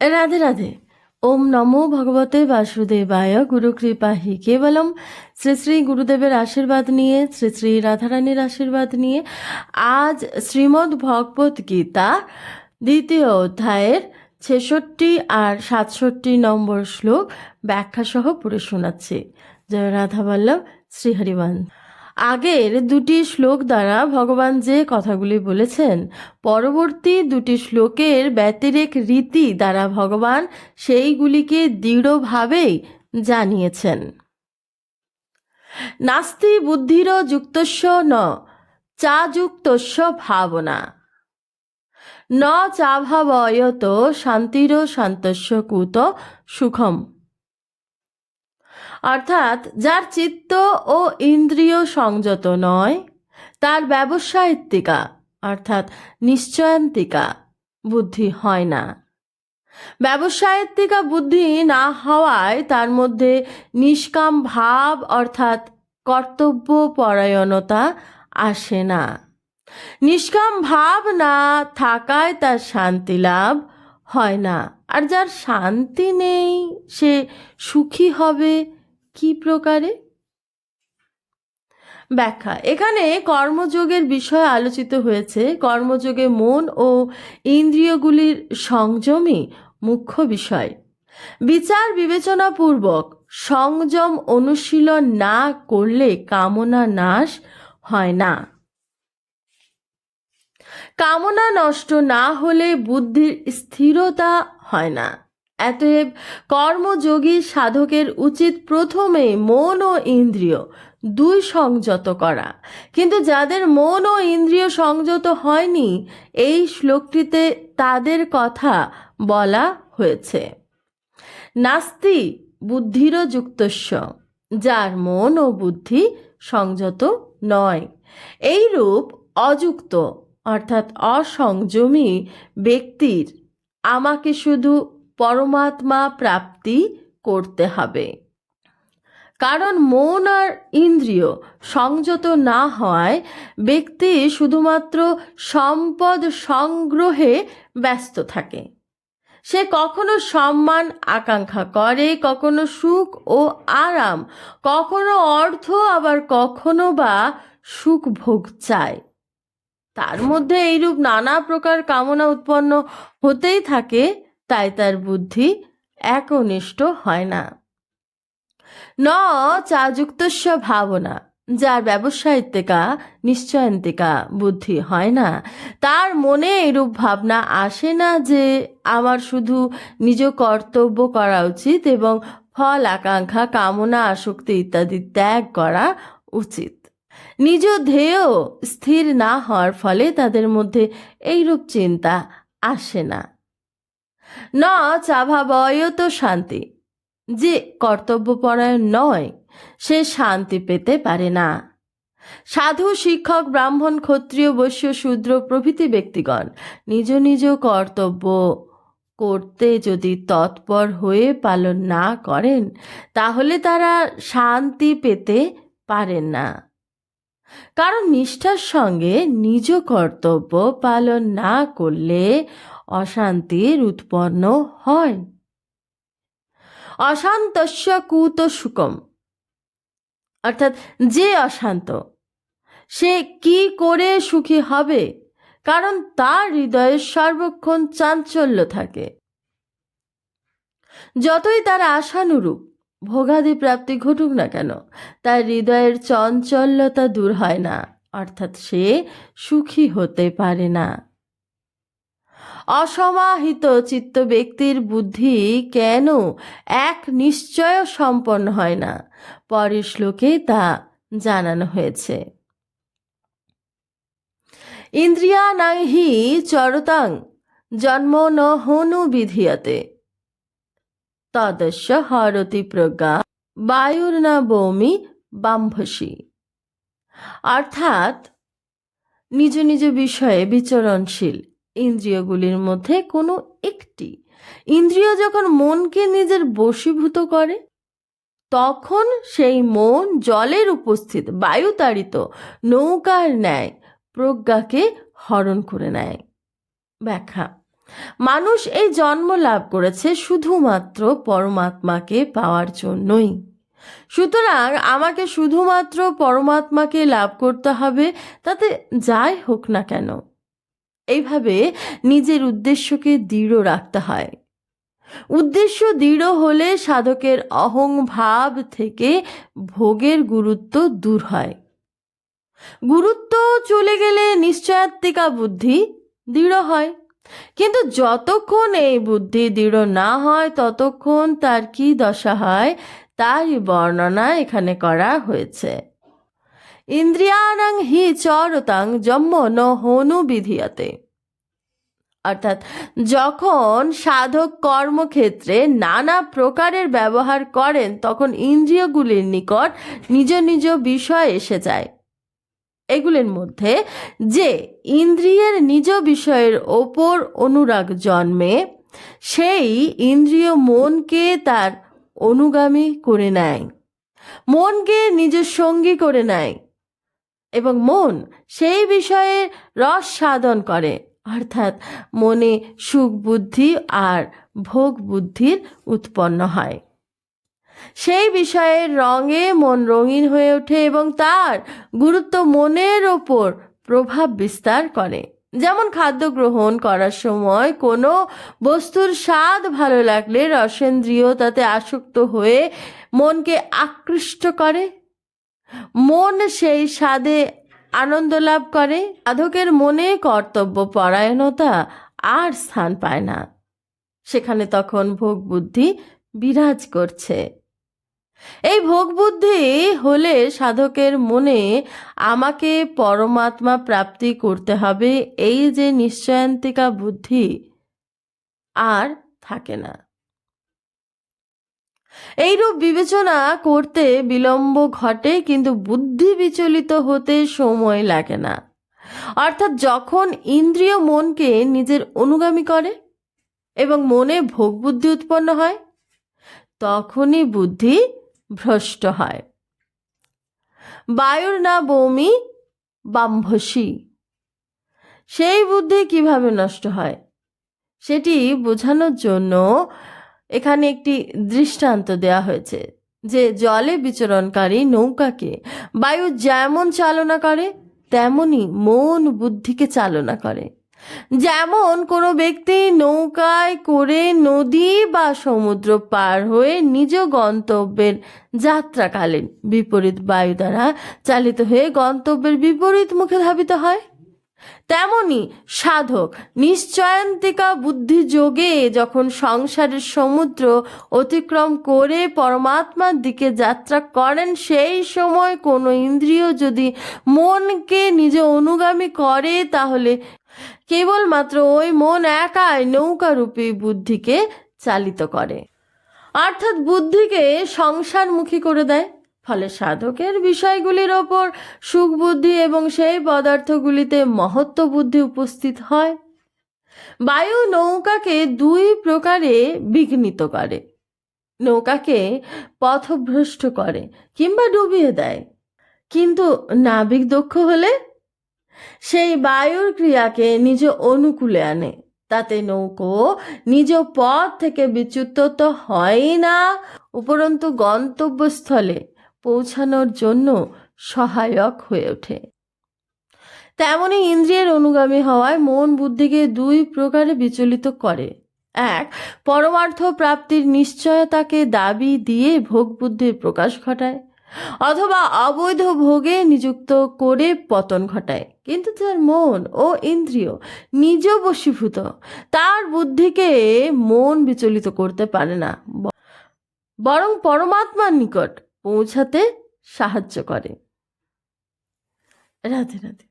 রাধে রাধে। ওম নমো ভগবতে বাসুদেবায় গুরু কৃপা হি কেবলম শ্রী শ্রী গুরুদেবের আশীর্বাদ নিয়ে, শ্রী শ্রী রাধারানীর আশীর্বাদ নিয়ে আজ শ্রীমদ্ ভগবত গীতা দ্বিতীয় অধ্যায়ের ছেষট্টি আর সাতষট্টি নম্বর শ্লোক ব্যাখ্যাসহ পড়ে শোনাচ্ছি। জয় রাধা বল্লভ শ্রীহরিবান আগের দুটি শ্লোক দ্বারা ভগবান যে কথাগুলি বলেছেন, পরবর্তী দুটি শ্লোকের ব্যতিরেক রীতি দ্বারা ভগবান সেইগুলিকে দৃঢ়ভাবেই জানিয়েছেন। নাস্তি বুদ্ধির যুক্তস্য ন, চা যুক্তস্য ভাবনা। ন চাভাবয়ত শান্তির শান্তস্য কুত সুখম। অর্থাৎ যার চিত্ত ও ইন্দ্রিয় সংযত নয়, তার ব্যবসায়িত্তিকা, অর্থাৎ নিশ্চয়ান্তিকা বুদ্ধি হয় না। ব্যবসায়িত্তিকা বুদ্ধি না হওয়ায় তার মধ্যে নিষ্কাম ভাব, অর্থাৎ কর্তব্য পরায়ণতা আসে না। নিষ্কাম ভাব না থাকায় তার শান্তি লাভ হয় না। আর যার শান্তি নেই, সে সুখী হবে কি প্রকারে? ব্যাখ্যা। এখানে কর্মযোগের বিষয় আলোচিত হয়েছে। কর্মযোগে মন ও ইন্দ্রিয়গুলির সংযমই মুখ্য বিষয়। বিচার বিবেচনাপূর্বক সংযম অনুশীলন না করলে কামনা নাশ হয় না। কামনা নষ্ট না হলে বুদ্ধির স্থিরতা হয় না। অতএব কর্মযোগী সাধকের উচিত প্রথমে মন ও ইন্দ্রিয় দুই সংযত করা। কিন্তু যাদের মন ও ইন্দ্রিয় সংযত হয়নি, এই শ্লোকটিতে তাদের কথা বলা হয়েছে। নাস্তি বুদ্ধিরও যুক্তস্য যার মন ও বুদ্ধি সংযত নয়। এইরূপ অযুক্ত, অর্থাৎ অসংযমী ব্যক্তির আমাকে শুধু পরমাত্মা প্রাপ্তি করতে হবে। কারণ মন আর ইন্দ্রিয় সংযত না হওয়ায় ব্যক্তি শুধুমাত্র সম্পদ সংগ্রহে ব্যস্ত থাকে। সে কখনো সম্মান আকাঙ্ক্ষা করে, কখনো সুখ ও আরাম, কখনো অর্থ, আবার কখনো বা সুখ ভোগ চায়। তার মধ্যে এইরূপ নানা প্রকার কামনা উৎপন্ন হতেই থাকে। তাই তার বুদ্ধি একনিষ্ঠ হয় না। ন চাযুক্তস্য ভাবনা, যার ব্যবসায়িত্বিকা, নিশ্চয়ন্তিকা বুদ্ধি হয় না। তার মনে এরূপ ভাবনা আসে না যে আমার শুধু নিজ কর্তব্য করা উচিত এবং ফল, আকাঙ্ক্ষা, কামনা, আসক্তি ইত্যাদি ত্যাগ করা উচিত। নিজ ধ্যেয় স্থির না হওয়ার ফলে তাদের মধ্যে এইরূপ চিন্তা আসে না। ন চাভাবয়ত শান্তি। যে কর্তব্যপরায়ণ নয়, সে শান্তি পেতে পারে না। সাধু, শিক্ষক, ব্রাহ্মণ, ক্ষত্রিয়, বৈশ্য, শূদ্র প্রভৃতি ব্যক্তিগণ নিজ নিজ কর্তব্য করতে যদি তৎপর হয়ে পালন না করেন, তাহলে তারা শান্তি পেতে পারেন না। কারণ নিষ্ঠার সঙ্গে নিজ কর্তব্য পালন না করলে অশান্তির উৎপন্ন হয়। অশান্তস্য কুত সুকম অর্থাৎ যে অশান্ত, সে কি করে সুখী হবে? কারণ তার হৃদয়ে সর্বক্ষণ চাঞ্চল্য থাকে। যতই তার আশানুরূপ ভোগাদি প্রাপ্তি ঘটুক না কেন, তার হৃদয়ের চঞ্চল্যতা দূর হয় না, অর্থাৎ সে সুখী হতে পারে না। অসমাহিত চিত্ত ব্যক্তির বুদ্ধি কেন এক নিশ্চয় সম্পন্ন হয় না? পরের শ্লোকে তা জানানো হয়েছে। ইন্দ্রিয়া নাহি চরতাং, জন্ম ন হনু বিধিয়তে। তদস্য হরতি প্রজ্ঞা, বায়ুর না বৌমি, বাম্ভসী। অর্থাৎ নিজ নিজ বিষয়ে বিচরণশীল। ইন্দ্রিয়গুলির মধ্যে কোনো একটি। ইন্দ্রিয় যখন মনকে নিজের বশীভূত করে, তখন সেই মন জলের উপস্থিত, বায়ুতাড়িত, নৌকার ন্যায়, প্রজ্ঞাকে হরণ করে নেয়। ব্যাখ্যা, মানুষ এই জন্ম লাভ করেছে শুধুমাত্র পরমাত্মাকে পাওয়ার জন্যই। সুতরাং আমাকে শুধুমাত্র পরমাত্মাকে লাভ করতে হবে, তাতে যাই হোক না কেন। এইভাবে নিজের উদ্দেশ্যকে দৃঢ় রাখতে হয়। উদ্দেশ্য দৃঢ় হলে সাধকের অহং ভাব থেকে ভোগের গুরুত্ব দূর হয়। গুরুত্ব চলে গেলে নিশ্চয়াত্মিকা বুদ্ধি দৃঢ় হয়। কিন্তু যতক্ষণ এই বুদ্ধি দৃঢ় না হয়, ততক্ষণ তার কি দশা হয়, তারই বর্ণনা এখানে করা হয়েছে। ইন্দ্রিয়ানাং হি চরতাং জম্ম ন হনু বিধিয়াতে। অর্থাৎ যখন সাধক কর্মক্ষেত্রে নানা প্রকারের ব্যবহার করেন, তখন ইন্দ্রিয়গুলির নিকট নিজ নিজ বিষয় এসে যায়। এগুলির মধ্যে যে ইন্দ্রিয়ের নিজ বিষয়ের ওপর অনুরাগ জন্মে, সেই ইন্দ্রিয় মনকে তার অনুগামী করে নেয়। মনকে নিজের সঙ্গী করে নেয়। এবং মন সেই বিষয়ে রস সাধন করে। অর্থাৎ মনে সুখ বুদ্ধি আর ভোগ বুদ্ধির উৎপন্ন হয়। সেই বিষয়ের রঙে মন রঙিন হয়ে ওঠে এবং তার গুরুত্ব মনের ওপর প্রভাব বিস্তার করে। যেমন খাদ্য গ্রহণ করার সময় কোনো বস্তুর স্বাদ ভালো লাগলে রসেন্দ্রিয় তাতে আসক্ত হয়ে মনকে আকৃষ্ট করে। মন সেই স্বাদে আনন্দ লাভ করে। সাধকের মনে কর্তব্য পরায়ণতা আর স্থান পায় না। সেখানে তখন ভোগ বুদ্ধি বিরাজ করছে। এই ভোগ বুদ্ধি হলে সাধকের মনে আমাকে পরমাত্মা প্রাপ্তি করতে হবে, এই যে নিশ্চয়ান্তিকা বুদ্ধি আর থাকে না। এইরূপ বিবেচনা করতে বিলম্ব ঘটে, কিন্তু বুদ্ধি বিচলিত হতে সময় লাগে না। অর্থাৎ যখন ইন্দ্রিয় মনকে নিজের অনুগামী করে এবং মনে ভোগ বুদ্ধি উৎপন্ন হয়, তখনই বুদ্ধি ভ্রষ্ট হয়। বায়ুর না বমি, বাম্ভসী। সেই বুদ্ধি কীভাবে নষ্ট হয়, সেটি বোঝানোর জন্য এখানে একটি দৃষ্টান্ত দেয়া হয়েছে যে জলে বিচরণকারী নৌকাকে বায়ু যেমন চালনা করে, তেমনি মন বুদ্ধিকে চালনা করে। যেমন কোনো ব্যক্তি নৌকায় করে নদী বা সমুদ্র পার হয়ে নিজ গন্তব্যের যাত্রাকালীন বিপরীত বায়ু দ্বারা চালিত হয়ে গন্তব্যের বিপরীত মুখে ধাবিত হয়। তেমনি সাধক নিশ্চয়ান্তিকা বুদ্ধি যোগে যখন সংসারের সমুদ্র অতিক্রম করে পরমাত্মার দিকে যাত্রা করেন, সেই সময় কোনো ইন্দ্রিয় যদি মনকে নিজে অনুগামী করে, তাহলে কেবলমাত্র ওই মন একাই নৌকারূপী বুদ্ধিকে চালিত করে। অর্থাৎ বুদ্ধিকে সংসারমুখী করে দেয়। ফলে সাধকের বিষয়গুলির ওপর সুখ বুদ্ধি এবং সেই পদার্থগুলিতে মহত্ব বুদ্ধি উপস্থিত হয়। বায়ু নৌকাকে দুই প্রকারে বিঘ্নিত করে। নৌকাকে পথভ্রষ্ট করে কিংবা ডুবিয়ে দেয়। কিন্তু নাবিক দক্ষ হলে সেই বায়ুর ক্রিয়াকে নিজ অনুকূলে আনে। তাতে নৌকো নিজ পথ থেকে বিচ্যুত তো হয়ই না, উপরন্তু গন্তব্যস্থলে পৌঁছানোর জন্য সহায়ক হয়ে ওঠে। তেমনই ইন্দ্রিয়ের অনুগামী হওয়ায় মন বুদ্ধিকে দুই প্রকারে বিচলিত করে। এক, পরমার্থ প্রাপ্তির নিশ্চয়তাকে দাবি দিয়ে ভোগ বুদ্ধির প্রকাশ ঘটায়, অথবা অবৈধ ভোগে নিযুক্ত করে পতন ঘটায়। কিন্তু তার মন ও ইন্দ্রিয় নিজ বশীভূত, তার বুদ্ধিকে মন বিচলিত করতে পারে না। বরং পরমাত্মার নিকট পৌঁছাতে সাহায্য করে। রাধে রাধে।